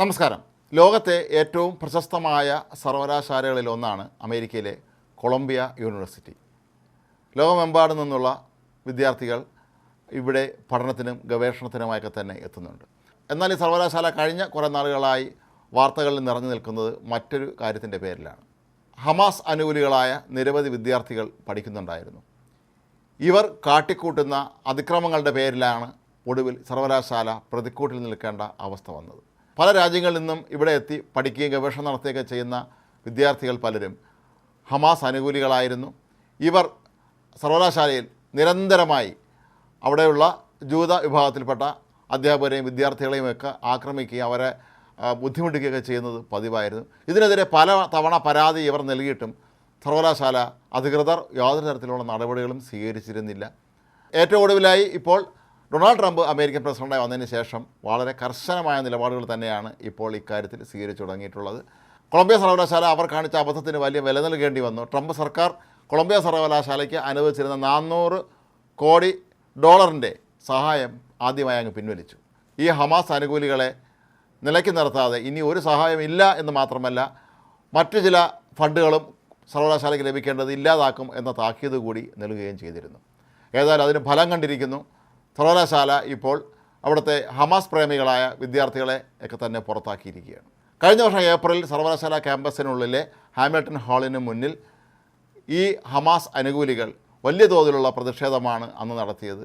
നമസ്കാരം. ലോകത്തെ ഏറ്റവും പ്രശസ്തമായ സർവകലാശാലകളിൽ ഒന്നാണ് അമേരിക്കയിലെ കൊളംബിയ യൂണിവേഴ്സിറ്റി. ലോകമെമ്പാടും നിന്നുള്ള വിദ്യാർത്ഥികൾ ഇവിടെ പഠനത്തിനും ഗവേഷണത്തിനുമായൊക്കെ തന്നെ എത്തുന്നുണ്ട്. എന്നാൽ ഈ സർവകലാശാല കഴിഞ്ഞ കുറേ നാളുകളായി വാർത്തകളിൽ നിറഞ്ഞു നിൽക്കുന്നത് മറ്റൊരു കാര്യത്തിന്റെ പേരിലാണ്. ഹമാസ് അനുകൂലികളായ നിരവധി വിദ്യാർത്ഥികൾ പഠിക്കുന്നുണ്ടായിരുന്നു. ഇവർ കാട്ടിക്കൂട്ടുന്ന അതിക്രമങ്ങളുടെ പേരിലാണ് ഒടുവിൽ സർവകലാശാല പ്രതിക്കൂട്ടിൽ നിൽക്കേണ്ട അവസ്ഥ വന്നത്. പല രാജ്യങ്ങളിൽ നിന്നും ഇവിടെ എത്തി പഠിക്കുകയും ഗവേഷണം നടത്തുകയൊക്കെ ചെയ്യുന്ന വിദ്യാർത്ഥികൾ പലരും ഹമാസ് അനുകൂലികളായിരുന്നു. ഇവർ സർവകലാശാലയിൽ നിരന്തരമായി അവിടെയുള്ള ജൂത വിഭാഗത്തിൽപ്പെട്ട അധ്യാപകരെയും വിദ്യാർത്ഥികളെയും ഒക്കെ ആക്രമിക്കുകയും അവരെ ബുദ്ധിമുട്ടിക്കുകയൊക്കെ ചെയ്യുന്നത് പതിവായിരുന്നു. ഇതിനെതിരെ പല തവണ പരാതി ഇവർ നൽകിയിട്ടും സർവകലാശാല അധികൃതർ യാതൊരു തരത്തിലുള്ള നടപടികളും സ്വീകരിച്ചിരുന്നില്ല. ഏറ്റവും ഒടുവിലായി ഇപ്പോൾ ഡൊണാൾഡ് ട്രംപ് അമേരിക്കൻ പ്രസിഡന്റായി വന്നതിന് ശേഷം വളരെ കർശനമായ നിലപാടുകൾ തന്നെയാണ് ഇപ്പോൾ ഇക്കാര്യത്തിൽ സ്വീകരിച്ചു തുടങ്ങിയിട്ടുള്ളത്. കൊളംബിയ സർവകലാശാല അവർ കാണിച്ച അബദ്ധത്തിന് വലിയ വില നൽകേണ്ടി വന്നു. ട്രംപ് സർക്കാർ കൊളംബിയ സർവകലാശാലയ്ക്ക് അനുവദിച്ചിരുന്ന നാനൂറ് കോടി ഡോളറിന്റെ സഹായം ആദ്യമായി അങ്ങ് പിൻവലിച്ചു. ഈ ഹമാസ് അനുകൂലികളെ നിലയ്ക്ക് നിർത്താതെ ഇനി ഒരു സഹായം ഇല്ല എന്ന് മാത്രമല്ല മറ്റു ചില ഫണ്ടുകളും സർവകലാശാലയ്ക്ക് ലഭിക്കേണ്ടത് ഇല്ലാതാക്കും എന്ന താക്കീത് കൂടി നൽകുകയും ചെയ്തിരുന്നു. ഏതായാലും അതിന് ഫലം കണ്ടിരിക്കുന്നു. സർവകലാശാല ഇപ്പോൾ അവിടുത്തെ ഹമാസ് പ്രേമികളായ വിദ്യാർത്ഥികളെ ഒക്കെ തന്നെ പുറത്താക്കിയിരിക്കുകയാണ്. കഴിഞ്ഞ വർഷം ഏപ്രിൽ സർവകലാശാല ക്യാമ്പസിനുള്ളിലെ ഹാമിൽട്ടൺ ഹാളിന് മുന്നിൽ ഈ ഹമാസ് അനുകൂലികൾ വലിയ തോതിലുള്ള പ്രതിഷേധമാണ് അന്ന് നടത്തിയത്.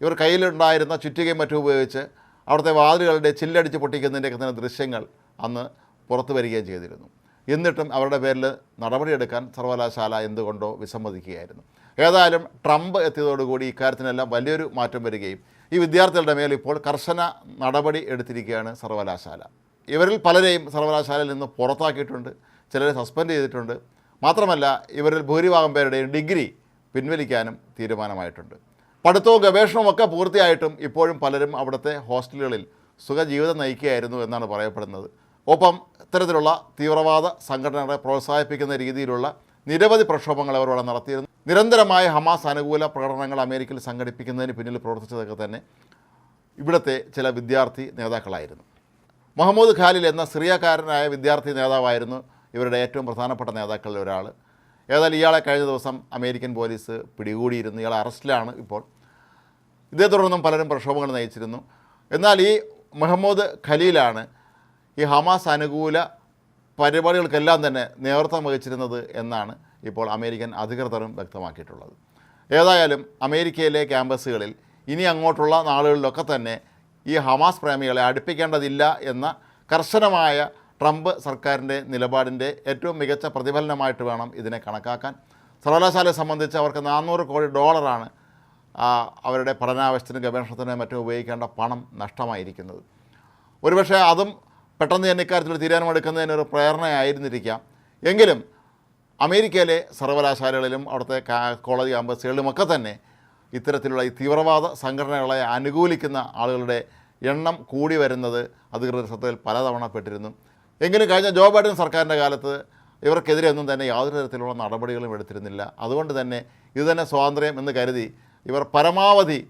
ഇവർ കയ്യിലുണ്ടായിരുന്ന ചുറ്റികയും മറ്റും ഉപയോഗിച്ച് അവിടുത്തെ വാതിലുകളുടെ ചില്ലടിച്ച് പൊട്ടിക്കുന്നതിന്റെയൊക്കെ തന്നെ ദൃശ്യങ്ങൾ അന്ന് പുറത്തു വരികയും ചെയ്തിരുന്നു. എന്നിട്ടും അവരുടെ പേരിൽ നടപടിയെടുക്കാൻ സർവകലാശാല എന്തുകൊണ്ടോ വിസമ്മതിക്കുകയായിരുന്നു. ഏതായാലും ട്രംപ് എത്തിയതോടുകൂടി ഇക്കാര്യത്തിനെല്ലാം വലിയൊരു മാറ്റം വരികയും ഈ വിദ്യാർത്ഥികളുടെ മേൽ ഇപ്പോൾ കർശന നടപടി എടുത്തിരിക്കുകയാണ് സർവകലാശാല. ഇവരിൽ പലരെയും സർവകലാശാലയിൽ നിന്ന് പുറത്താക്കിയിട്ടുണ്ട് ചിലരെ സസ്പെൻഡ് ചെയ്തിട്ടുണ്ട്. മാത്രമല്ല ഇവരിൽ ഭൂരിഭാഗം പേരുടെയും ഡിഗ്രി പിൻവലിക്കാനും തീരുമാനമായിട്ടുണ്ട്. പഠിത്തവും ഗവേഷണവും ഒക്കെ പൂർത്തിയായിട്ടും ഇപ്പോഴും പലരും അവിടുത്തെ ഹോസ്റ്റലുകളിൽ സുഖജീവിതം നയിക്കുകയായിരുന്നു എന്നാണ് പറയപ്പെടുന്നത്. ഒപ്പം ഇത്തരത്തിലുള്ള തീവ്രവാദ സംഘടനകളെ പ്രോത്സാഹിപ്പിക്കുന്ന രീതിയിലുള്ള നിരവധി പ്രക്ഷോഭങ്ങൾ അവർ അവിടെ നടത്തിയിരുന്നു. നിരന്തരമായ ഹമാസ് അനുകൂല പ്രകടനങ്ങൾ അമേരിക്കയിൽ സംഘടിപ്പിക്കുന്നതിന് പിന്നിൽ പ്രവർത്തിച്ചതൊക്കെ തന്നെ ഇവിടുത്തെ ചില വിദ്യാർത്ഥി നേതാക്കളായിരുന്നു. മുഹമ്മദ് ഖാലിൽ എന്ന സിറിയക്കാരനായ വിദ്യാർത്ഥി നേതാവായിരുന്നു ഇവരുടെ ഏറ്റവും പ്രധാനപ്പെട്ട നേതാക്കളിൽ ഒരാൾ. ഏതായാലും ഇയാളെ കഴിഞ്ഞ ദിവസം അമേരിക്കൻ പോലീസ് പിടികൂടിയിരുന്നു. ഇയാൾ അറസ്റ്റിലാണ് ഇപ്പോൾ. ഇതേ തുടർന്നും പലരും പ്രക്ഷോഭങ്ങൾ നയിച്ചിരുന്നു. എന്നാൽ ഈ മുഹമ്മദ് ഖലീലാണ് ഈ ഹമാസ് അനുകൂല പരിപാടികൾക്കെല്ലാം തന്നെ നേതൃത്വം വഹിച്ചിരുന്നത് എന്നാണ് ഇപ്പോൾ അമേരിക്കൻ അധികൃതരും വ്യക്തമാക്കിയിട്ടുള്ളത്. ഏതായാലും അമേരിക്കയിലെ ക്യാമ്പസുകളിൽ ഇനി അങ്ങോട്ടുള്ള നാളുകളിലൊക്കെ തന്നെ ഈ ഹമാസ് പ്രേമികളെ അടുപ്പിക്കേണ്ടതില്ല എന്ന കർശനമായ ട്രംപ് സർക്കാരിന്റെ നിലപാടിന്റെ ഏറ്റവും മികച്ച പ്രതിഫലനമായിട്ട് വേണം ഇതിനെ കണക്കാക്കാൻ. സർവകലാശാലയെ സംബന്ധിച്ച് അവർക്ക് നാനൂറ് കോടി ഡോളറാണ് അവരുടെ പഠനാവശ്യത്തിനും ഗവേഷണത്തിനും മറ്റും ഉപയോഗിക്കേണ്ട പണം നഷ്ടമായിരിക്കുന്നത്. ഒരുപക്ഷെ അതും പെട്ടെന്ന് തന്നെ ഇക്കാര്യത്തിൽ ഒരു തീരുമാനമെടുക്കുന്നതിനൊരു പ്രേരണയായിരുന്നിരിക്കാം. എങ്കിലും അമേരിക്കയിലെ സർവകലാശാലകളിലും അവിടുത്തെ കോളേജ് ക്യാമ്പസുകളിലുമൊക്കെ തന്നെ ഇത്തരത്തിലുള്ള ഈ തീവ്രവാദ സംഘടനകളെ അനുകൂലിക്കുന്ന ആളുകളുടെ എണ്ണം കൂടി വരുന്നത് അധികൃതർ ശ്രദ്ധയിൽ പലതവണ പെട്ടിരുന്നു. എങ്കിലും കഴിഞ്ഞ ജോ ബൈഡൻ സർക്കാരിന്റെ കാലത്ത് ഇവർക്കെതിരെ ഒന്നും തന്നെ യാതൊരു തരത്തിലുള്ള നടപടികളും എടുത്തിരുന്നില്ല. അതുകൊണ്ട് തന്നെ ഇത് തന്നെ സ്വാതന്ത്ര്യം എന്ന് കരുതി ഇവർ പരമാവധി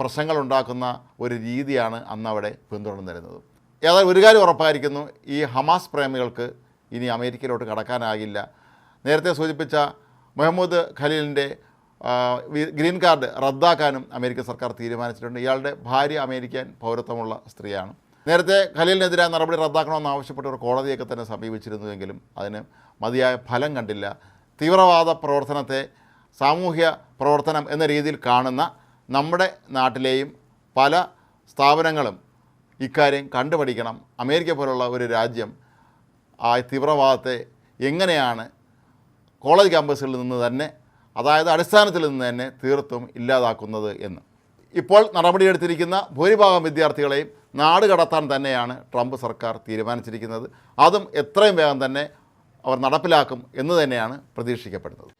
പ്രശ്നങ്ങളുണ്ടാക്കുന്ന ഒരു രീതിയാണ് അന്നവിടെ പിന്തുടർന്നിരുന്നത്. ഏതായാലും ഒരു കാര്യം ഉറപ്പായിരിക്കുന്നു ഈ ഹമാസ് പ്രേമികൾക്ക് ഇനി അമേരിക്കയിലോട്ട് കടക്കാനാകില്ല. നേരത്തെ സൂചിപ്പിച്ച മുഹമ്മദ് ഖലീലിന്റെ ഗ്രീൻ കാർഡ് റദ്ദാക്കാനും അമേരിക്കൻ സർക്കാർ തീരുമാനിച്ചിട്ടുണ്ട്. ഇയാളുടെ ഭാര്യ അമേരിക്കൻ പൗരത്വമുള്ള സ്ത്രീയാണ്. നേരത്തെ ഖലീലിനെതിരായ നടപടി റദ്ദാക്കണമെന്ന് ആവശ്യപ്പെട്ട് ഒരു കോടതിയൊക്കെ തന്നെ സമീപിച്ചിരുന്നുവെങ്കിലും അതിന് മതിയായ ഫലം കണ്ടില്ല. തീവ്രവാദ പ്രവർത്തനത്തെ സാമൂഹ്യ പ്രവർത്തനം എന്ന രീതിയിൽ കാണുന്ന നമ്മുടെ നാട്ടിലെയും പല സ്ഥാപനങ്ങളും ഇക്കാര്യം കണ്ടുപഠിക്കണം. അമേരിക്ക പോലുള്ള ഒരു രാജ്യം ആ തീവ്രവാദത്തെ എങ്ങനെയാണ് കോളേജ് ക്യാമ്പസുകളിൽ നിന്ന് തന്നെ അതായത് അടിസ്ഥാനത്തിൽ നിന്ന് തന്നെ തീർത്തും ഇല്ലാതാക്കുന്നത് എന്ന്. ഇപ്പോൾ നടപടിയെടുത്തിരിക്കുന്ന ഭൂരിഭാഗം വിദ്യാർത്ഥികളെയും നാട് കടത്താൻ തന്നെയാണ് ട്രംപ് സർക്കാർ തീരുമാനിച്ചിരിക്കുന്നത്. അതും എത്രയും വേഗം തന്നെ അവർ നടപ്പിലാക്കും എന്ന് തന്നെയാണ് പ്രതീക്ഷിക്കപ്പെടുന്നത്.